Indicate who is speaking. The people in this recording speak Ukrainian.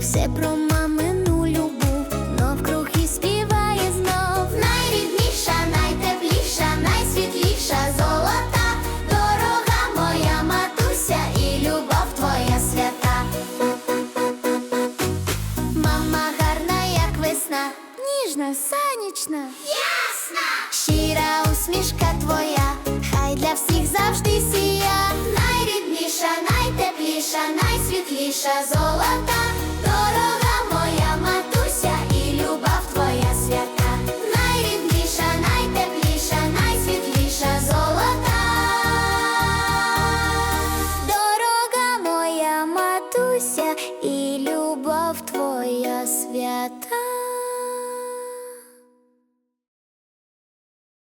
Speaker 1: про мамину любов, навкруг і співає знов. Найрідніша, найтепліша, найсвітліша золота, дорога моя матуся і любов твоя свята. Мама гарна, як весна, ніжна, сонячна, ясна, щира усмішка твоя, хай для всіх завжди сія. Найрідніша, найтепліша, найсвітліша золота 的